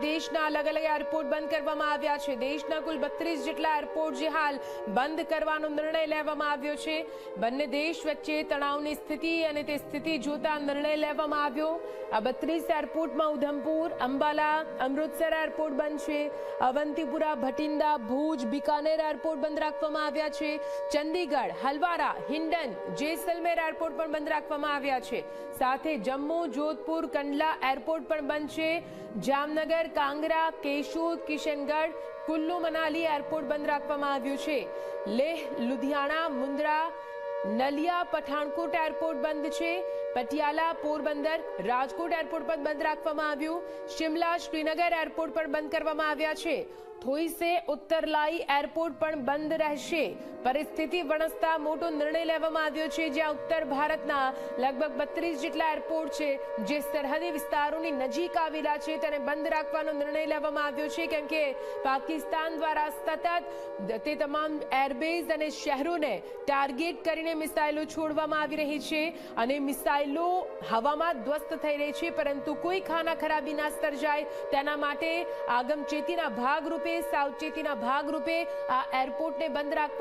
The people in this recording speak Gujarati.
દેશના અલગ અલગ એરપોર્ટ બંધ કરવામાં આવ્યા છે. દેશના કુલ બત્રીસ જેટલા એરપોર્ટ જે હાલ બંધ કરવાનો નિર્ણય લેવામાં આવ્યો છે. બંને દેશ વચ્ચે તણાવની સ્થિતિ અને તે સ્થિતિ જોતા નિર્ણય લેવામાં આવ્યો. આ બત્રીસ એરપોર્ટમાં ઉધમપુર, અંબાલા, અમૃતસર એરપોર્ટ બંધ છે. અવંતીપુરા, ભટિંડા, ભુજ, બિકાનેર એરપોર્ટ બંધ રાખવામાં આવ્યા છે. ચંદીગઢ, હલવારા હિંડન જેસલમેર એરપોર્ટ પણ બંધ રાખવામાં આવ્યા છે. સાથે જમ્મુ, જોધપુર, કંડલા એરપોર્ટ પણ બંધ છે. જામનગર કાંગરા, કેશોદ, કિશનગઢ, કુલ્લુ, મનાલી એરપોર્ટ બંધ રાખવામાં આવ્યું છે. લેહ, લુધિયાણા, મુન્દ્રા, નલિયા, પઠાણકોટ એરપોર્ટ બંધ છે. પટિયાલા, પોરબંદર, રાજકોટ એરપોર્ટ પર બંધ રાખવામાં આવ્યું. શિમલા, શ્રીનગર એરપોર્ટ પર બંધ કરવામાં આવ્યા છે. થોઈસે ઉત્તરલાઈ એરપોર્ટ પણ બંધ રહેશે. પરિસ્થિતિ વણસતા મોટો નિર્ણય લેવામાં આવ્યો છે, જ્યાં ઉત્તર ભારતના લગભગ બત્રીસ જેટલા એરપોર્ટ છે, જે સરહદી વિસ્તારોની નજીક આવેલા છે, તેને બંધ રાખવાનો નિર્ણય લેવામાં આવ્યો છે, કેમ કે પાકિસ્તાન દ્વારા સતત તે તમામ એરબેઝ અને શહેરોને ટાર્ગેટ કરીને મિસાઇલો છોડવામાં આવી રહી છે અને મિસાઇલો હવામાં ધ્વસ્ત થઈ રહી છે, પરંતુ કોઈ ખાના ખરાબી ના સર્જાય. તેના માટે આગમચેતીના ભાગરૂપે સાવચેતીના ભાગરૂપે આ એરપોર્ટને બંધ રાખવા